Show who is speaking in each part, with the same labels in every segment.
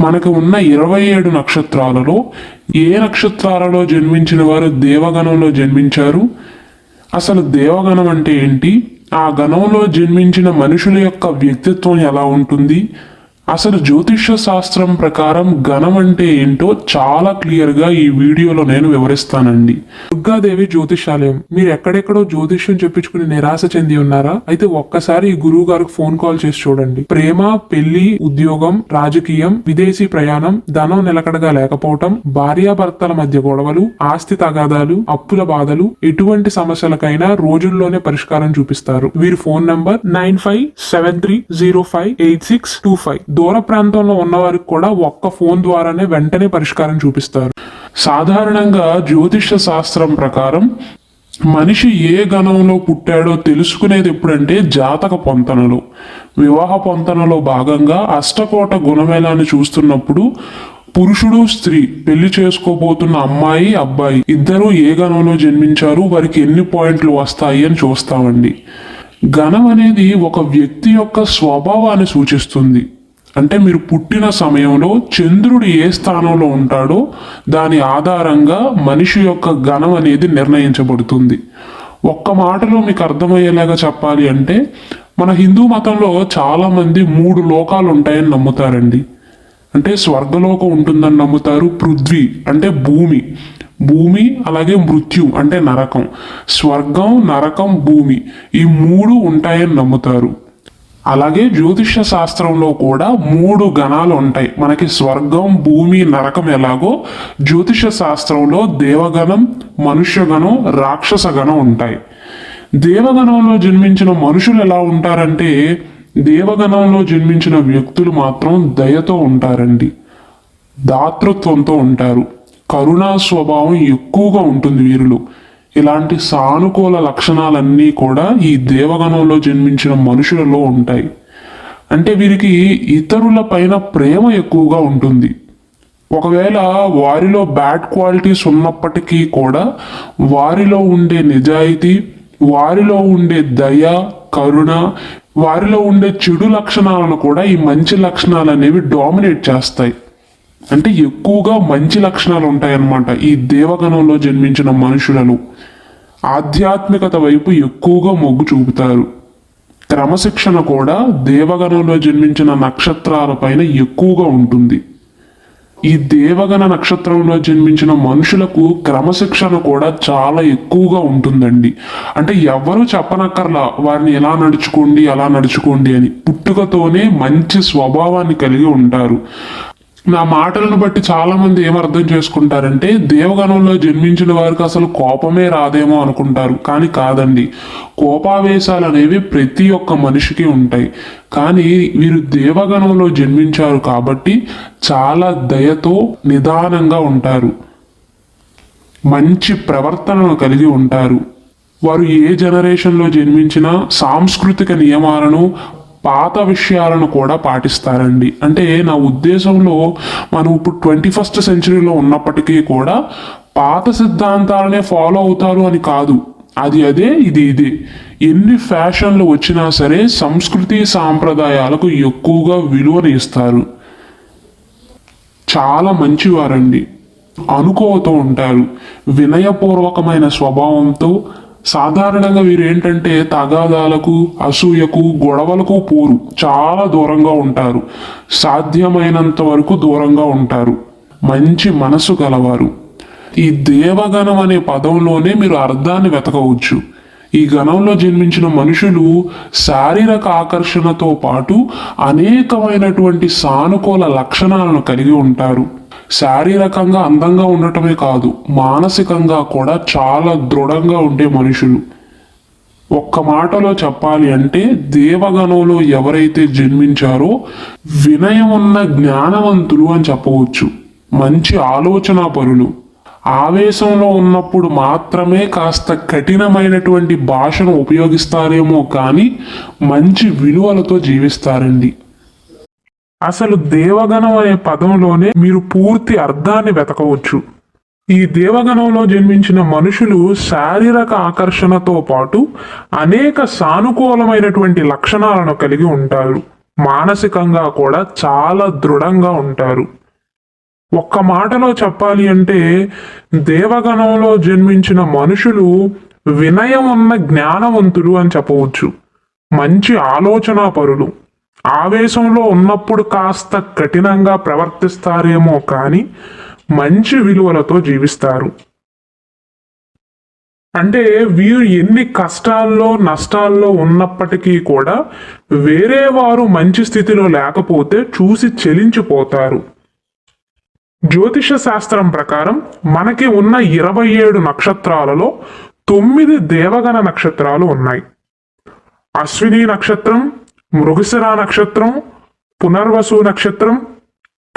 Speaker 1: మనకు ఉన్న ఇరవై ఏడు నక్షత్రాలలో ఏ నక్షత్రాలలో జన్మించిన వారు దేవగణంలో జన్మించారు? అసలు దేవగణం అంటే ఏంటి? ఆ గణంలో జన్మించిన మనుషుల యొక్క వ్యక్తిత్వం ఎలా ఉంటుంది? అసలు జ్యోతిష్య శాస్త్రం ప్రకారం గణం అంటే ఏంటో చాలా క్లియర్గా ఈ వీడియోలో నేను వివరిస్తానండి. దుర్గాదేవి జ్యోతిషాలయం. మీరు ఎక్కడెక్కడో జ్యోతిష్యం చెప్పించుకుని నిరాశ చెంది ఉన్నారా? అయితే ఒక్కసారి ఈ గురువు గారికి ఫోన్ కాల్ చేసి చూడండి. ప్రేమ పెళ్ళి ఉద్యోగం రాజకీయం విదేశీ ప్రయాణం ధనం నిలకడగా లేకపోవటం భార్యాభర్తల మధ్య గొడవలు ఆస్తి తగాదాలు అప్పుల బాధలు ఎటువంటి సమస్యలకైనా రోజుల్లోనే పరిష్కారం చూపిస్తారు. వీరి phone number nine five seven three zero five eight six two five. దూర ప్రాంతంలో ఉన్న వారికి కూడా ఒక్క ఫోన్ ద్వారానే వెంటనే పరిష్కారం చూపిస్తారు. సాధారణంగా జ్యోతిష శాస్త్రం ప్రకారం మనిషి ఏ గణంలో పుట్టాడో తెలుసుకునేది ఎప్పుడంటే జాతక పొంతనలో. వివాహ పొంతనలో భాగంగా అష్టకోట గుణమేళాన్ని చూస్తున్నప్పుడు పురుషుడు స్త్రీ పెళ్ళి చేసుకోబోతున్న అమ్మాయి అబ్బాయి ఇద్దరూ ఏ గణంలో జన్మించారు వారికి ఎన్ని పాయింట్లు వస్తాయి అని చూస్తామండి. గణం అనేది ఒక వ్యక్తి యొక్క స్వభావాన్ని సూచిస్తుంది. అంటే మీరు పుట్టిన సమయంలో చంద్రుడు ఏ స్థానంలో ఉంటాడో దాని ఆధారంగా మనిషి యొక్క గణం అనేది నిర్ణయించబడుతుంది. ఒక్క మాటలో మీకు అర్థమయ్యేలాగా చెప్పాలి అంటే మన హిందూ మతంలో చాలామంది మూడు లోకాలు ఉంటాయని నమ్ముతారండి. అంటే స్వర్గలోకం ఉంటుందని నమ్ముతారు పృథ్వీ అంటే భూమి. భూమి అలాగే మృత్యు అంటే నరకం. స్వర్గం నరకం భూమి ఈ మూడు ఉంటాయని నమ్ముతారు. అలాగే జ్యోతిష శాస్త్రంలో కూడా మూడు గణాలు ఉంటాయి. మనకి స్వర్గం భూమి నరకం ఎలాగో జ్యోతిష శాస్త్రంలో దేవగణం మనుష్యగణం రాక్షస గణం ఉంటాయి. దేవగణంలో జన్మించిన మనుషులు ఎలా ఉంటారంటే దేవగణంలో జన్మించిన వ్యక్తులు మాత్రం దయతో ఉంటారండి. దాతృత్వంతో ఉంటారు. కరుణా స్వభావం ఎక్కువగా ఉంటుంది వీరిలో. ఇలాంటి సానుకూల లక్షణాలన్నీ కూడా ఈ దేవగణంలో జన్మించిన మనుషులలో ఉంటాయి. అంటే వీరికి ఇతరుల పైన ప్రేమ ఎక్కువగా ఉంటుంది. ఒకవేళ వారిలో బ్యాడ్ క్వాలిటీస్ ఉన్నప్పటికీ కూడా వారిలో ఉండే నిజాయితీ వారిలో ఉండే దయ కరుణ వారిలో ఉండే చెడు లక్షణాలను కూడా ఈ మంచి లక్షణాలు అనేవి డామినేట్ చేస్తాయి. అంటే ఎక్కువగా మంచి లక్షణాలు ఉంటాయన్నమాట. ఈ దేవగణంలో జన్మించిన మనుషులలో ఆధ్యాత్మికత వైపు ఎక్కువగా మొగ్గు చూపుతారు. క్రమశిక్షణ కూడా దేవగణంలో జన్మించిన నక్షత్రాల పైన ఎక్కువగా ఉంటుంది. ఈ దేవగణ నక్షత్రంలో జన్మించిన మనుషులకు క్రమశిక్షణ కూడా చాలా ఎక్కువగా ఉంటుందండి. అంటే ఎవరు చెప్పనక్కర్లా వారిని ఎలా నడుచుకోండి అలా నడుచుకోండి అని పుట్టుకతోనే మంచి స్వభావాన్ని కలిగి ఉంటారు. నా మాటలను బట్టి చాలా మంది ఏమర్థం చేసుకుంటారంటే దేవగణంలో జన్మించిన వారికి అసలు కోపమే రాదేమో అనుకుంటారు. కానీ కాదండి. కోపావేశాలు అనేవి ప్రతి ఒక్క మనిషికి ఉంటాయి. కానీ వీరు దేవగణంలో జన్మించారు కాబట్టి చాలా దయతో నిదానంగా ఉంటారు. మంచి ప్రవర్తనను కలిగి ఉంటారు. వారు ఏ జనరేషన్లో జన్మించినా సాంస్కృతిక నియమాలను పాత విషయాలను కూడా పాటిస్తారండి. అంటే నా ఉద్దేశంలో మనం ఇప్పుడు ట్వంటీ ఫస్ట్ సెంచరీలో ఉన్నప్పటికీ కూడా పాత సిద్ధాంతాలనే ఫాలో అవుతారు అని కాదు. అది అదే ఇది ఇదే. ఎన్ని ఫ్యాషన్లు వచ్చినా సరే సంస్కృతి సాంప్రదాయాలకు ఎక్కువగా విలువను ఇస్తారు. చాలా మంచివారండి. అనుకోతూ ఉంటారు. వినయపూర్వకమైన స్వభావంతో సాధారణంగా వీరు ఏంటంటే తగాదాలకు అసూయకు గొడవలకు పోరు. చాలా దూరంగా ఉంటారు. సాధ్యమైనంత వరకు దూరంగా ఉంటారు. మంచి మనసు గలవారు. ఈ దేవగణం అనే పదంలోనే మీరు అర్థాన్ని వెతకవచ్చు. ఈ గణంలో జన్మించిన మనుషులు శారీరక ఆకర్షణతో పాటు అనేకమైనటువంటి సానుకూల లక్షణాలను కలిగి ఉంటారు. శారీరకంగా అందంగా ఉండటమే కాదు మానసికంగా కూడా చాలా దృఢంగా ఉండే మనుషులు. ఒక్క మాటలో చెప్పాలి అంటే దేవగణంలో ఎవరైతే జన్మించారో వినయం ఉన్న జ్ఞానవంతులు అని చెప్పవచ్చు. మంచి ఆలోచన పరులు ఆవేశంలో ఉన్నప్పుడు మాత్రమే కాస్త కఠినమైనటువంటి భాషను ఉపయోగిస్తారేమో కానీ మంచి విలువలతో జీవిస్తారండి. అసలు దేవగణం అనే పదంలోనే మీరు పూర్తి అర్థాన్ని వెతకవచ్చు. ఈ దేవగణంలో జన్మించిన మనుషులు శారీరక ఆకర్షణతో పాటు అనేక సానుకూలమైనటువంటి లక్షణాలను కలిగి ఉంటారు. మానసికంగా కూడా చాలా దృఢంగా ఉంటారు. ఒక్క మాటలో చెప్పాలి అంటే దేవగణంలో జన్మించిన మనుషులు వినయం ఉన్న జ్ఞానవంతులు అని చెప్పవచ్చు. మంచి ఆలోచనా పరులు ఆవేశంలో ఉన్నప్పుడు కాస్త కఠినంగా ప్రవర్తిస్తారేమో కానీ మంచి విలువలతో జీవిస్తారు. అంటే వీరు ఎన్ని కష్టాల్లో నష్టాల్లో ఉన్నప్పటికీ కూడా వేరే వారు మంచి స్థితిలో లేకపోతే చూసి చెలించిపోతారు. జ్యోతిష శాస్త్రం ప్రకారం మనకి ఉన్న ఇరవై ఏడు నక్షత్రాలలో తొమ్మిది దేవగణ నక్షత్రాలు ఉన్నాయి. అశ్విని నక్షత్రం మృగశిర నక్షత్రం పునర్వసు నక్షత్రం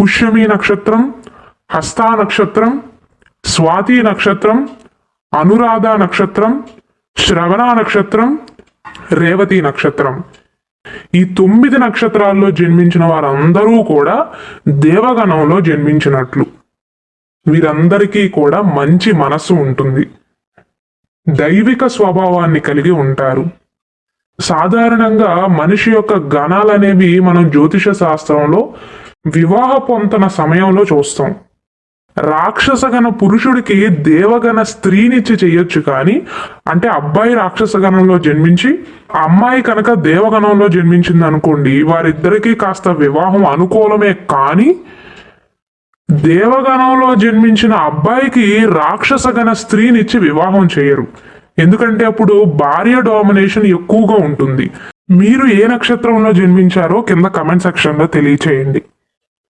Speaker 1: పుష్యమి నక్షత్రం హస్తా నక్షత్రం స్వాతి నక్షత్రం అనురాధ నక్షత్రం శ్రవణ నక్షత్రం రేవతి నక్షత్రం. ఈ తొమ్మిది నక్షత్రాల్లో జన్మించిన వారందరూ కూడా దేవగణంలో జన్మించినట్లు. వీరందరికీ కూడా మంచి మనస్సు ఉంటుంది. దైవిక స్వభావాన్ని కలిగి ఉంటారు. సాధారణంగా మనిషి యొక్క గణాలనేవి మనం జ్యోతిష శాస్త్రంలో వివాహ పొంతన సమయంలో చూస్తాం. రాక్షసగణ పురుషుడికి దేవగణ స్త్రీనిచ్చి చేయొచ్చు కానీ అంటే అబ్బాయి రాక్షసగణంలో జన్మించి అమ్మాయి కనుక దేవగణంలో జన్మించింది అనుకోండి వారిద్దరికీ కాస్త వివాహం అనుకూలమే కానీ దేవగణంలో జన్మించిన అబ్బాయికి రాక్షసగణ స్త్రీనిచ్చి వివాహం చేయరు. ఎందుకంటే అప్పుడు భార్య డామినేషన్ ఎక్కువగా ఉంటుంది. మీరు ఏ నక్షత్రంలో జన్మించారో కింద కమెంట్ సెక్షన్లో తెలియచేయండి.